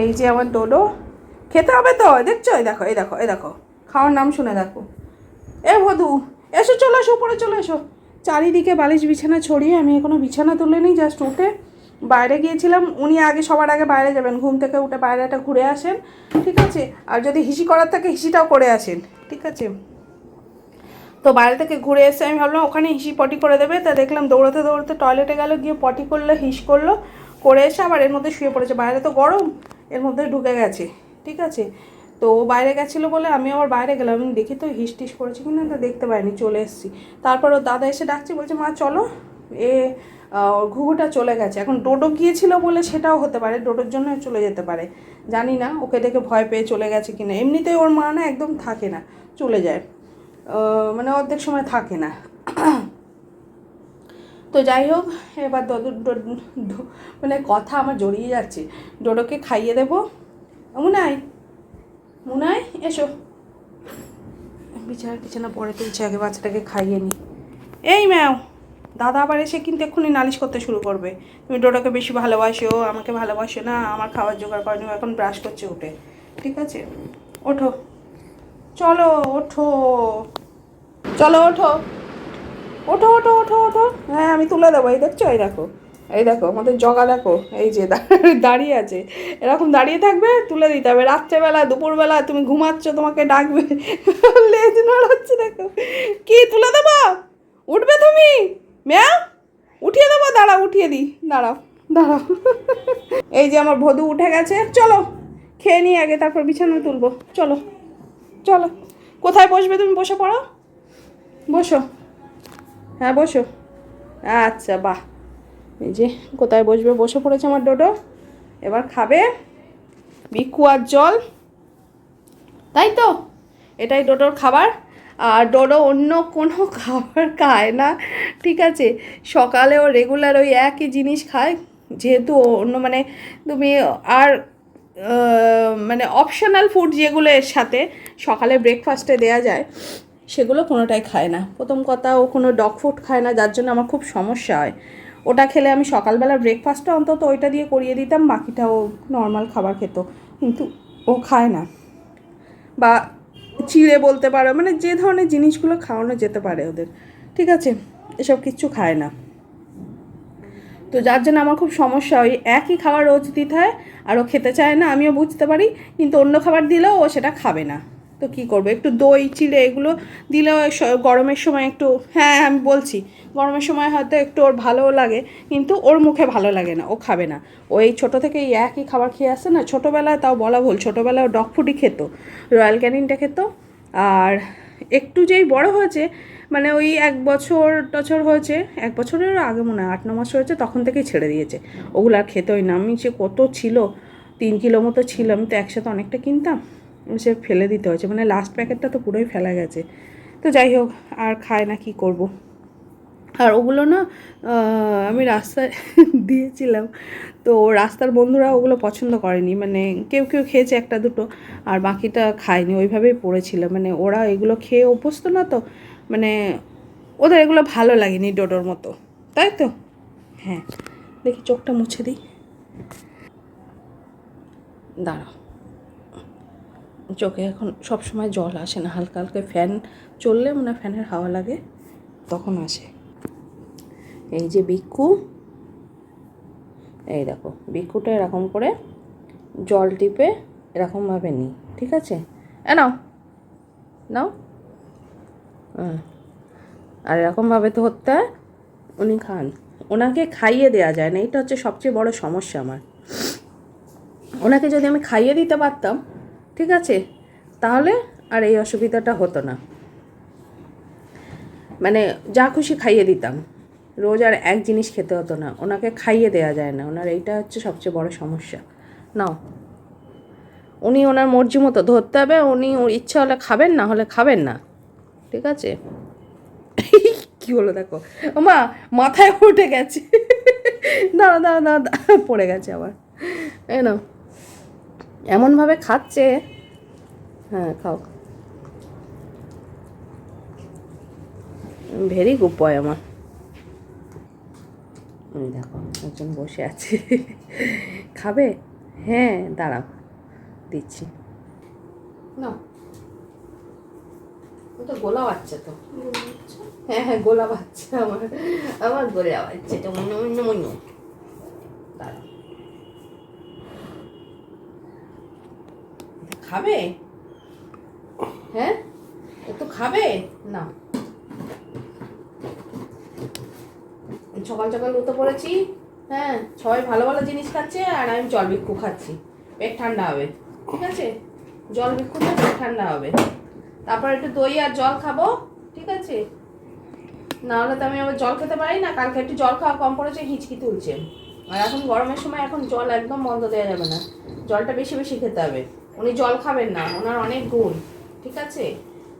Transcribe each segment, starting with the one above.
এই যে আমার ডোডো খেতে হবে তো? দেখছ? এই দেখো এই দেখো এই দেখো। খাওয়ার নাম শুনে দেখো। এ ভদু এসো, চলে এসো, উপরে চলে এসো। চারিদিকে বালিশ বিছানা ছড়িয়ে আমি এখনও বিছানা তুলে নিই জাস্ট উঠে বাইরে গিয়েছিলাম। উনি আগে, সবার আগে বাইরে যাবেন। ঘুম থেকে উঠে বাইরেটা ঘুরে আসেন, ঠিক আছে? আর যদি হিসি করার থাকে, হিসিটাও করে আসেন, ঠিক আছে? তো বাইরে থেকে ঘুরে এসে আমি ভাবলাম, ওখানে হিসি পটি করে দেবে। তা দেখলাম দৌড়াতে দৌড়াতে টয়লেটে গেল, গিয়ে পটি করল, হিস করল, করে এসে আবার এর মধ্যে শুয়ে পড়েছে। বাইরে তো গরম এর মধ্যে ঢুকে গেছে, ঠিক আছে? তো ও বাইরে গেছিল বলে আমি আবার বাইরে গেলাম। আমি দেখি তো হিস টিস করেছি কিনা তো দেখতে পাইনি, চলে এসেছি। তারপর ওর দাদা এসে ডাকছে, বলছে, মা, চলো। এ ঘুঘুটা চলে গেছে। এখন ডোডো গিয়েছিল বলে সেটাও হতে পারে, ডোডোর জন্য চলে যেতে পারে। জানি না, ওকে দেখে ভয় পেয়ে চলে গেছে কিনা। এমনিতেই ওর মা না একদম থাকে না, চলে যায়। মানে অর্ধেক সময় থাকে না। তো যাই হোক, এবার মানে কথা আমার জড়িয়ে যাচ্ছে। ডোডোকে খাইয়ে দেবো। মুনাই মুনাই, এসো। বিছানা টিছানা পরে তুলছে, আগে বাচ্চাটাকে খাইয়ে নি। এই ম্যাও, দাদা আবার এসে কিন্তু এক্ষুনি নালিশ করতে শুরু করবে। তুমি ডোডোকে বেশি ভালোবাসো, আমাকে ভালোবাসো না, আমার খাবার জোগাড় করেনি ও এখন ব্রাশ করছে উঠে। ঠিক আছে? ওঠো। চলো ওঠো। চলো, ওঠো। ওঠো ওঠো ওঠো ওঠো। হ্যাঁ আমি তুলে দেবো, এই দেখছ? এই দেখো এই দেখো, আমাদের জগা দেখো, এই যে দাঁড়িয়ে আছে। এরকম দাঁড়িয়ে থাকবে, তুলে দিতে হবে। রাত্রেবেলা, দুপুরবেলা তুমি ঘুমাচ্ছ, তোমাকে ডাকবে। লেজ নড়াচ্ছে, দেখো। কি, তুলে দেবো? উঠবে তুমি? ম্যাও উঠিয়ে দেবো, দাঁড়াও, উঠিয়ে দিই। দাঁড়াও দাঁড়াও। এই যে আমার ভদু উঠে গেছে। চলো, খেয়ে নিই আগে তারপর বিছানা তুলবো। চলো চলো। কোথায় বসবে তুমি? বসে পড়ো। বসো। হ্যাঁ বসো। আচ্ছা বাহ। এই যে কোথায় বসবে? বসে পড়েছে আমার ডোডো। এবার খাবে বিকু আর জল। তাই তো? এটাই ডোডোর খাবার। আর ডোডো অন্য কোনো খাবার খায় না, ঠিক আছে? সকালেও রেগুলার ওই একই জিনিস খায়। যেহেতু অন্য মানে তুমি আর মানে অপশনাল ফুড যেগুলো এর সাথে সকালে ব্রেকফাস্টে দেয়া যায়। সেগুলো কোনোটাই খায় না। প্রথম কথা, ও কোনো ডগ ফুড খায় না, যার জন্য আমার খুব সমস্যা হয়। ওটা খেলে আমি সকালবেলা ব্রেকফাস্টটা অন্তত ওইটা দিয়ে করিয়ে দিতাম, বাকিটা ও নর্মাল খাবার খেত। কিন্তু ও খায় না। বা চিড়ে বলতে পারো মানে যে ধরনের জিনিসগুলো খাওয়ানো যেতে পারে ওদের। ঠিক আছে? এসব কিচ্ছু খায় না। তো যার জন্য আমার খুব সমস্যা ওই একই খাবার রোজ দিতে হয় আর ও খেতে চায় না, আমিও বুঝতে পারি, কিন্তু অন্য খাবার দিলেও ও সেটা খাবে না। তো কী করব? একটু দই, চিড়ে এগুলো দিলেও গরমের সময় একটু হ্যাঁ আমি বলছি, গরমের সময় হয়তো একটু ওর ভালোও লাগে, কিন্তু ওর মুখে ভালো লাগে না, ও খাবে না। ও এই ছোটো থেকে এই একই খাবার খেয়ে আসছে না, ছোটোবেলায় তাও বলা ভুল, ছোটোবেলায় ও ডগ ফুডই খেত, রয়্যাল ক্যানিনটা খেত। আর একটু যেই বড় হয়েছে মানে ওই এক বছর টছর হয়েছে, এক বছরের আগে মনে হয়, আট, ন মাস হয়েছে, তখন থেকেই ছেড়ে দিয়েছে। ওগুলো আর খেতে না, আমি সে কত ছিল, তিন কিলো মতো ছিল, আমি তো একসাথে অনেকটা কিনতাম। সে ফেলে দিতে হয়েছে। মানে লাস্ট প্যাকেটটা তো পুরোই ফেলা গেছে। তো যাই হোক, আর খায় না, কি করব। আর ওগুলো না আমি রাস্তায় দিয়েছিলাম। তো রাস্তার বন্ধুরা ওগুলো পছন্দ করেনি। মানে কেউ কেউ খেয়েছে একটা, দুটো, আর বাকিটা খায়নি। ওইভাবেই পড়েছিল। মানে ওরা এগুলো খেয়ে অভ্যস্ত না তো? মানে ওদের এগুলো ভালো লাগেনি ডোডোর মতো। তাই তো? হ্যাঁ। দেখি চোখটা মুছে দিই। দাঁড়াও। চোখে এখন সব সময় জল আসে না। হালকা হালকা ফ্যান চললে মানে ফ্যানের হাওয়া লাগে, তখন আসে। এই যে বিক্ষু এই দেখো বিক্ষুটা এরকম করে জল টিপে এরকমভাবে নিই, ঠিক আছে? এ নাও নাও। আর এরকমভাবে তো হতে হয় উনি খান। ওনাকে খাইয়ে দেওয়া যায় না এটা হচ্ছে সবচেয়ে বড় সমস্যা আমার। ওনাকে যদি আমি খাইয়ে দিতে পারতাম ঠিক আছে? তাহলে আর এই অসুবিধাটা হতো না। মানে যা খুশি খাইয়ে দিতাম। রোজ আর এক জিনিস খেতে হতো না। ওনাকে খাইয়ে দেওয়া যায় না। ওনার এইটা হচ্ছে সবচেয়ে বড় সমস্যা। নাও। উনি ওনার মর্জি মতো ধরতে হবে। উনি ওর ইচ্ছা হলে খাবেন, না হলে খাবেন না। ঠিক আছে? কি হলো দেখো? মা মাথায় উঠে গেছে। দাঁড়া দাঁড়া দাঁড়া পড়ে গেছে আবার। এই নাও। এমনভাবে খাচ্ছে? হ্যাঁ খাও। ভেরি গুড বয় আমার। দেখো একজন বসে আছে। খাবে? হ্যাঁ দাঁড়াও দিচ্ছি। না। ও তো গোলা বাচ্চা তো। হ্যাঁ হ্যাঁ গোলা বাচ্চা আমার। আমার গোলা বাচ্চা তো মনে মনে মনে দাঁড়াও। খাবে? হ্যাঁ? ও তো খাবে? না। সকাল সকাল উঠে পড়েছি হ্যাঁ? সবাই ভালো ভালো জিনিস খাচ্ছে আর আমি জল বিক্ষু খাচ্ছি। পেট ঠান্ডা হবে, ঠিক আছে? জল বিক্ষুতে পেট ঠান্ডা হবে। তারপর একটু দই আর জল খাব, ঠিক আছে? না হলে তো আমি আবার জল খেতে পারি না, কালকে একটু জল খাওয়া কম পড়েছে, হিচকি তুলছে। আর এখন গরমের সময় এখন জল একদম বন্ধ দেওয়া যাবে না। জলটা বেশি বেশি খেতে হবে। উনি জল খাবেন না, ওনার অনেক গুণ, ঠিক আছে?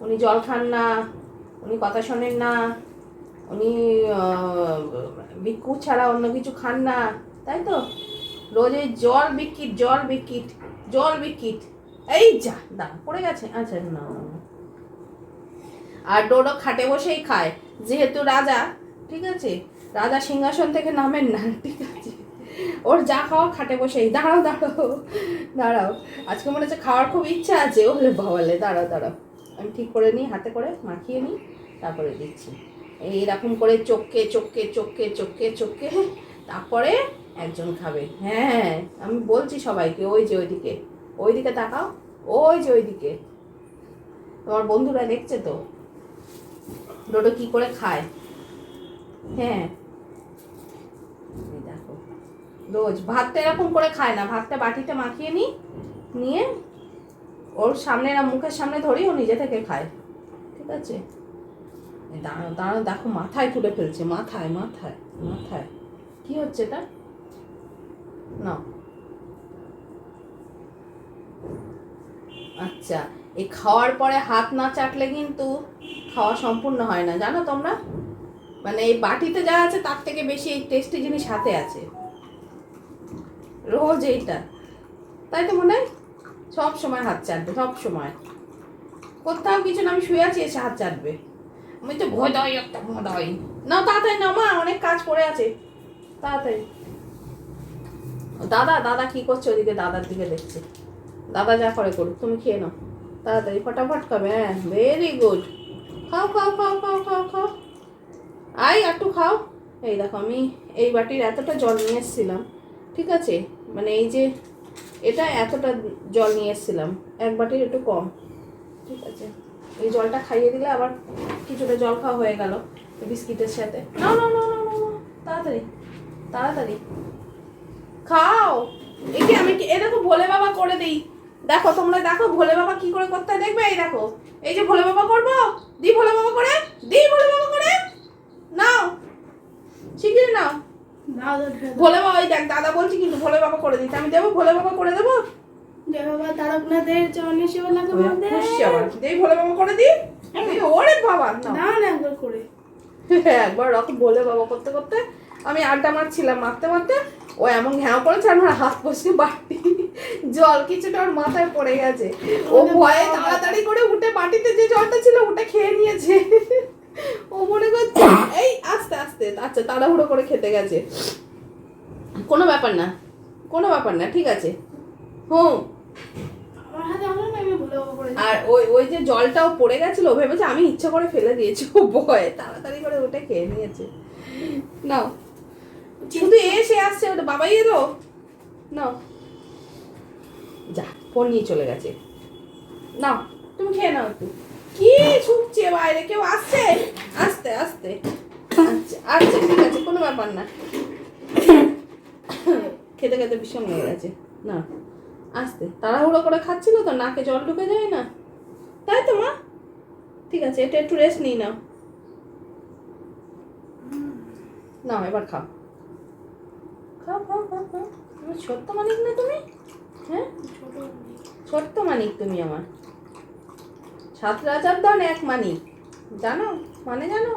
উনি জল খান না, উনি কথা শোনেন না, উনি বিক্ষু ছাড়া অন্য কিছু খান না, তাই তো? রোজ জল বিকিট জল বিকিট জল বিকিট এই যা দা পড়ে গেছে। আচ্ছা না। আর ডোডো খাটে বসেই খায়, যেহেতু রাজা, ঠিক আছে? রাজা সিংহাসন থেকে নামেন না, ঠিক আছে? ওর যা খাওয়া খাটে বসেই দাঁড়াও দাঁড়াও দাঁড়াও। আজকে মনে হচ্ছে খাওয়ার খুব ইচ্ছা আছে ওলে বাবালে দাঁড়াও দাঁড়াও। আমি ঠিক করে নিই, হাতে করে মাখিয়ে নিই, তারপরে দিচ্ছি। এইরকম করে চোখকে চোখকে চোখকে চোখকে চোখকে তারপরে একজন খাবে। হ্যাঁ আমি বলছি সবাইকে, ওই যে ওইদিকে ওইদিকে তাকাও, ওই যে ওইদিকে। তোমার বন্ধুরা দেখছে তো? ডোডো কি করে খায়? হ্যাঁ। রোজ। ভাতটা এরকম করে খায় না। ভাতটা বাটিতে মাখিয়ে নিই নিয়ে ওর সামনে না মুখের সামনে ধরি ও নিজে থেকে খায়। ঠিক আছে? এই দাঁড়াও দাঁড়াও, দেখো মাথায় তুলে ফেলছে। মাথায় মাথায় মাথায়। কি হচ্ছে এটা? না আচ্ছা এই খাওয়ার পরে হাত না চাটলে কিন্তু খাওয়া সম্পূর্ণ হয় না। জানো তোমরা? মানে এই বাটিতে যা আছে তার থেকে বেশি এই টেস্টি জিনিস হাতে আছে। রোজ এইটা তাই তো মনে হয়? সব সময় হাত চাটবে সব সময়। কোথাও কিছু না আমি শুয়ে আছি এসে হাত চাটবে। আমি তো ভয় দাই একটা ভয় দাই না তাড়াতাড়ি না মা অনেক কাজ পড়ে আছে। তাড়াতাড়ি। দাদা দাদা কি করছে ওদিকে? দাদার দিকে দেখছে। দাদা যা করে করুক তুমি খেয়ে নাও। তাড়াতাড়ি ফটাফট খাবে হ্যাঁ ভেরি গুড খাও খাও খাও খাও খাও খাও। আই একটু খাও। এই দেখো আমি এই বাটির এতটা জল নিয়ে এসেছিলাম। ঠিক আছে? মানে এই যে এটা এতটা জল নিয়ে এসেছিলাম, এক বাটির একটু কম। ঠিক আছে? এই জলটা খাইয়ে দিলে আবার কিছুটা জল খাওয়া হয়ে গেল বিস্কিটের সাথে। না না না না না তাড়াতাড়ি তাড়াতাড়ি। খাও! এই কি আমি এ দেখো ভোলে বাবা করে দিই। দেখো, তোমরা দেখো ভোলে বাবা কি করে করতে দেখবে? এই দেখো, এই যে ভোলে বাবা করব? দি ভোলে বাবা করে, দি ভোলে বাবা করে। নাও শিখিয়ে নাও। ভোলে বাবা দেখ দাদা বলছি কিন্তু ভোলে বাবা করে দিতে। আমি দেবো ভোলে বাবা করে দেবো? জয় বাবা তারকনাথের চরণে সেবা লাগে আমাদের খুশি আবার দেই ভোলে বাবা করে দি? ওরে বাবা না না না একবার করে। একবার রকম বলে বাবা করতে করতে। আমি আড্ডা মারছিলাম মারতে মারতে। ও এমন ঘ্যাও করেছে আমার হাত বসে বাটি। জল কিছুটা ওর মাথায় পড়ে গেছে। ও ভয়ে তাড়াতাড়ি করে উঠে বাটিতে যে জলটা ছিল ওটা খেয়ে নিয়েছে ও মনে করছে এই আস্তে আস্তে আচ্ছা তাড়াহুড়ো করে খেতে গেছে। কোনো ব্যাপার না কোনো ব্যাপার না ঠিক আছে। হুম। আর ওই ওই যে জলটাও পড়ে গেছিল ভেবেছে আমি ইচ্ছা করে ফেলে দিয়েছি ও ভয়। তাড়াতাড়ি করে ওটা খেয়ে নিয়েছে। নাও। শুধু এসে আসছে ওটা বাবাই এলো নাও। যা ফোন নিয়ে চলে গেছে। নাও তুমি খেয়ে নাও একটু। কি ছুটছে বাইরে কেউ আসছে? আস্তে আস্তে। আচ্ছা আচ্ছা ঠিক আছে কোনো ব্যাপার না। খেতে খেতে ভীষণ হয়ে গেছে। না আস্তে। তাড়াহুড়ো করে খাচ্ছিল তো নাকে জল ঢুকে যায় না? তাই তো মা? ঠিক আছে এটা একটু রেস্ট নিই নাও। নাও এবার খাও। খাও খাও খাও খাও। ছোট্ট মানিক না তুমি? হ্যাঁ? ছোট ছোট্ট মানিক তুমি আমার। সাত রাজার দন এক মানিক। জানো? মানে জানো?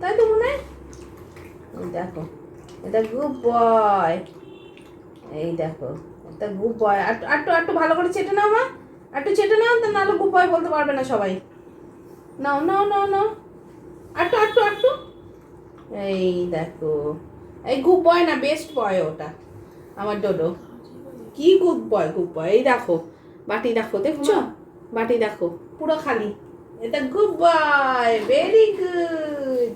তাই তো মনে হয়? দেখো এটা গুড বয় এই দেখো এটা গুড বয় আর একটু একটু ভালো করে চেটে নাও মা। একটু চেটে নাও তো নাহলে গুড বয় বলতে পারবে না সবাই। নাও নাও নাও নাও। একটু একটু একটু এই দেখো এই গুড বয় না বেস্ট বয় ওটা আমার ডোডো কি গুড বয় গুড বয় এই দেখো বাটি দেখো দেখছ? বাটি দেখো পুরো খালি। এটা গুড বয় ভেরি গুড